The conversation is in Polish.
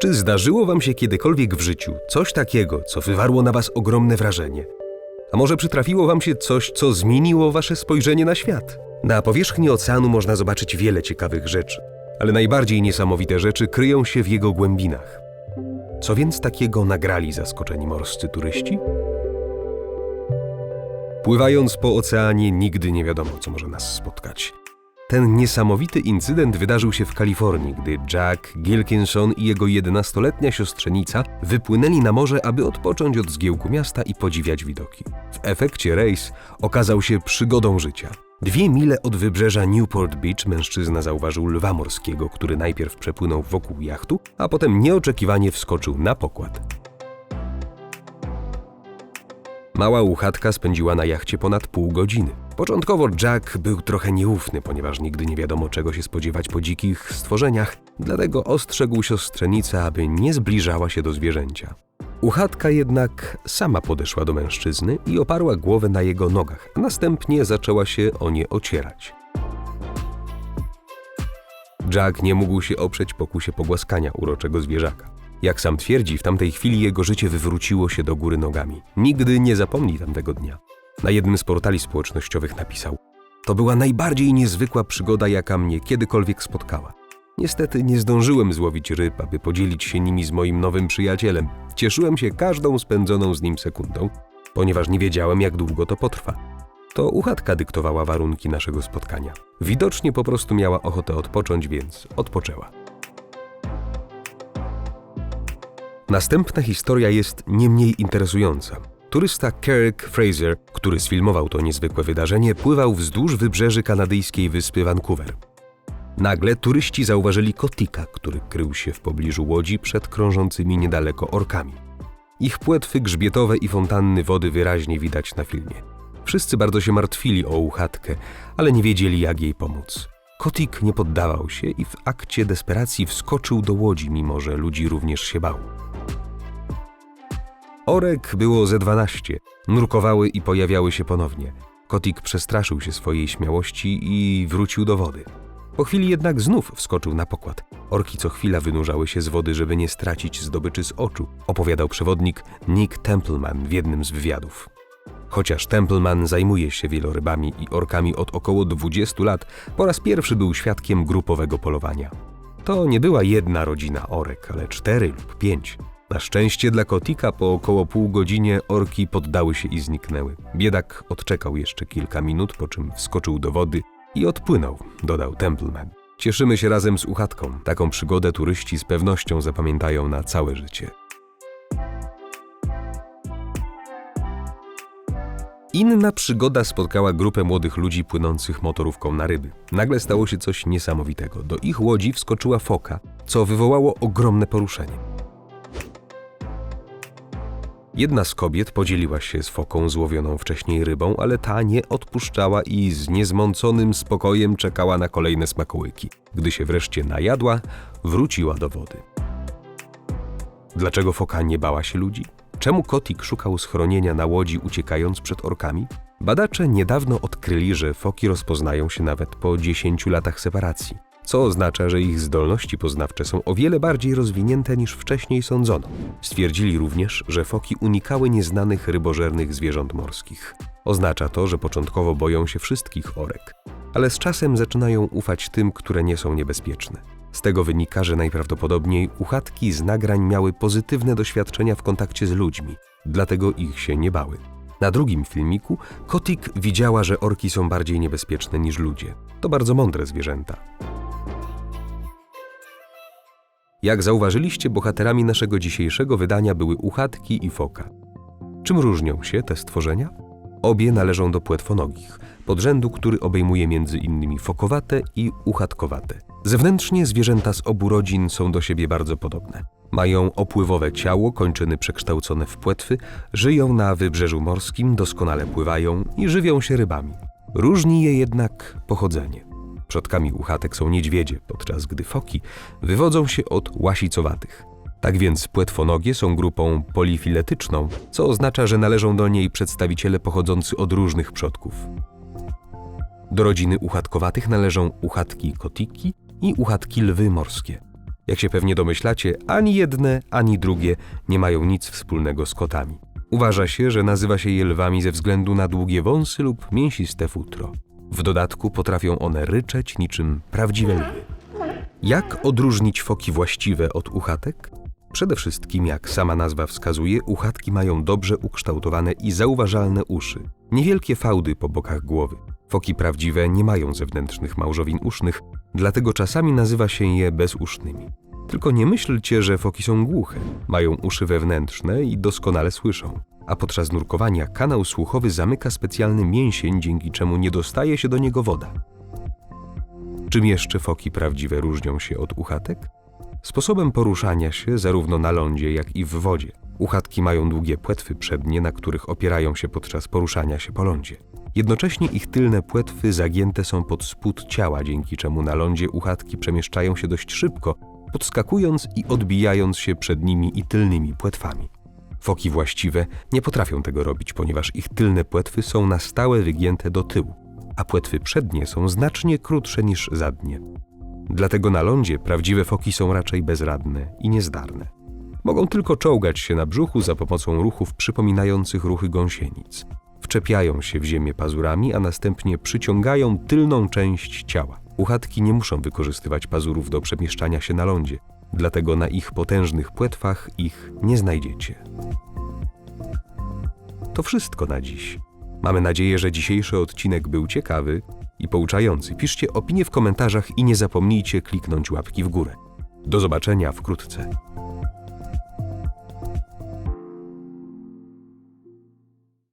Czy zdarzyło wam się kiedykolwiek w życiu coś takiego, co wywarło na was ogromne wrażenie? A może przytrafiło wam się coś, co zmieniło wasze spojrzenie na świat? Na powierzchni oceanu można zobaczyć wiele ciekawych rzeczy, ale najbardziej niesamowite rzeczy kryją się w jego głębinach. Co więc takiego nagrali zaskoczeni morscy turyści? Pływając po oceanie, nigdy nie wiadomo, co może nas spotkać. Ten niesamowity incydent wydarzył się w Kalifornii, gdy Jack Gilkinson i jego 11-letnia siostrzenica wypłynęli na morze, aby odpocząć od zgiełku miasta i podziwiać widoki. W efekcie rejs okazał się przygodą życia. Dwie mile od wybrzeża Newport Beach mężczyzna zauważył lwa morskiego, który najpierw przepłynął wokół jachtu, a potem nieoczekiwanie wskoczył na pokład. Mała uchatka spędziła na jachcie ponad pół godziny. Początkowo Jack był trochę nieufny, ponieważ nigdy nie wiadomo czego się spodziewać po dzikich stworzeniach, dlatego ostrzegł siostrzenicę, aby nie zbliżała się do zwierzęcia. Uchatka jednak sama podeszła do mężczyzny i oparła głowę na jego nogach, a następnie zaczęła się o nie ocierać. Jack nie mógł się oprzeć pokusie pogłaskania uroczego zwierzaka. Jak sam twierdzi, w tamtej chwili jego życie wywróciło się do góry nogami. Nigdy nie zapomni tamtego dnia. Na jednym z portali społecznościowych napisał: To była najbardziej niezwykła przygoda, jaka mnie kiedykolwiek spotkała. Niestety nie zdążyłem złowić ryb, aby podzielić się nimi z moim nowym przyjacielem. Cieszyłem się każdą spędzoną z nim sekundą, ponieważ nie wiedziałem, jak długo to potrwa. To uchatka dyktowała warunki naszego spotkania. Widocznie po prostu miała ochotę odpocząć, więc odpoczęła. Następna historia jest nie mniej interesująca. Turysta Kirk Fraser, który sfilmował to niezwykłe wydarzenie, pływał wzdłuż wybrzeży kanadyjskiej wyspy Vancouver. Nagle turyści zauważyli kotika, który krył się w pobliżu łodzi przed krążącymi niedaleko orkami. Ich płetwy grzbietowe i fontanny wody wyraźnie widać na filmie. Wszyscy bardzo się martwili o uchatkę, ale nie wiedzieli jak jej pomóc. Kotik nie poddawał się i w akcie desperacji wskoczył do łodzi, mimo że ludzi również się bał. Orek było ze dwanaście. Nurkowały i pojawiały się ponownie. Kotik przestraszył się swojej śmiałości i wrócił do wody. Po chwili jednak znów wskoczył na pokład. Orki co chwila wynurzały się z wody, żeby nie stracić zdobyczy z oczu, opowiadał przewodnik Nick Templeman w jednym z wywiadów. Chociaż Templeman zajmuje się wielorybami i orkami od około 20 lat, po raz pierwszy był świadkiem grupowego polowania. To nie była jedna rodzina orek, ale cztery lub pięć. Na szczęście dla Kotika po około pół godzinie orki poddały się i zniknęły. Biedak odczekał jeszcze kilka minut, po czym wskoczył do wody i odpłynął, dodał Templeman. Cieszymy się razem z uchatką. Taką przygodę turyści z pewnością zapamiętają na całe życie. Inna przygoda spotkała grupę młodych ludzi płynących motorówką na ryby. Nagle stało się coś niesamowitego. Do ich łodzi wskoczyła foka, co wywołało ogromne poruszenie. Jedna z kobiet podzieliła się z foką złowioną wcześniej rybą, ale ta nie odpuszczała i z niezmąconym spokojem czekała na kolejne smakołyki. Gdy się wreszcie najadła, wróciła do wody. Dlaczego foka nie bała się ludzi? Czemu kotik szukał schronienia na łodzi uciekając przed orkami? Badacze niedawno odkryli, że foki rozpoznają się nawet po 10 latach separacji co oznacza, że ich zdolności poznawcze są o wiele bardziej rozwinięte niż wcześniej sądzono. Stwierdzili również, że foki unikały nieznanych rybożernych zwierząt morskich. Oznacza to, że początkowo boją się wszystkich orek, ale z czasem zaczynają ufać tym, które nie są niebezpieczne. Z tego wynika, że najprawdopodobniej uchatki z nagrań miały pozytywne doświadczenia w kontakcie z ludźmi, dlatego ich się nie bały. Na drugim filmiku Kotik widziała, że orki są bardziej niebezpieczne niż ludzie. To bardzo mądre zwierzęta. Jak zauważyliście, bohaterami naszego dzisiejszego wydania były uchatki i foka. Czym różnią się te stworzenia? Obie należą do płetwonogich, podrzędu, który obejmuje m.in. fokowate i uchatkowate. Zewnętrznie zwierzęta z obu rodzin są do siebie bardzo podobne. Mają opływowe ciało, kończyny przekształcone w płetwy, żyją na wybrzeżu morskim, doskonale pływają i żywią się rybami. Różni je jednak pochodzenie. Przodkami uchatek są niedźwiedzie, podczas gdy foki wywodzą się od łasicowatych. Tak więc płetwonogie są grupą polifiletyczną, co oznacza, że należą do niej przedstawiciele pochodzący od różnych przodków. Do rodziny uchatkowatych należą uchatki kotiki i uchatki lwy morskie. Jak się pewnie domyślacie, ani jedne, ani drugie nie mają nic wspólnego z kotami. Uważa się, że nazywa się je lwami ze względu na długie wąsy lub mięsiste futro. W dodatku potrafią one ryczeć niczym prawdziwe lwy. Jak odróżnić foki właściwe od uchatek? Przede wszystkim, jak sama nazwa wskazuje, uchatki mają dobrze ukształtowane i zauważalne uszy, niewielkie fałdy po bokach głowy. Foki prawdziwe nie mają zewnętrznych małżowin usznych, dlatego czasami nazywa się je bezusznymi. Tylko nie myślcie, że foki są głuche. Mają uszy wewnętrzne i doskonale słyszą. A podczas nurkowania kanał słuchowy zamyka specjalny mięsień, dzięki czemu nie dostaje się do niego woda. Czym jeszcze foki prawdziwe różnią się od uchatek? Sposobem poruszania się zarówno na lądzie, jak i w wodzie. Uchatki mają długie płetwy przednie, na których opierają się podczas poruszania się po lądzie. Jednocześnie ich tylne płetwy zagięte są pod spód ciała, dzięki czemu na lądzie uchatki przemieszczają się dość szybko, podskakując i odbijając się przednimi i tylnymi płetwami. Foki właściwe nie potrafią tego robić, ponieważ ich tylne płetwy są na stałe wygięte do tyłu, a płetwy przednie są znacznie krótsze niż zadnie. Dlatego na lądzie prawdziwe foki są raczej bezradne i niezdarne. Mogą tylko czołgać się na brzuchu za pomocą ruchów przypominających ruchy gąsienic. Wczepiają się w ziemię pazurami, a następnie przyciągają tylną część ciała. Uchatki nie muszą wykorzystywać pazurów do przemieszczania się na lądzie, dlatego na ich potężnych płetwach ich nie znajdziecie. To wszystko na dziś. Mamy nadzieję, że dzisiejszy odcinek był ciekawy i pouczający. Piszcie opinie w komentarzach i nie zapomnijcie kliknąć łapki w górę. Do zobaczenia wkrótce.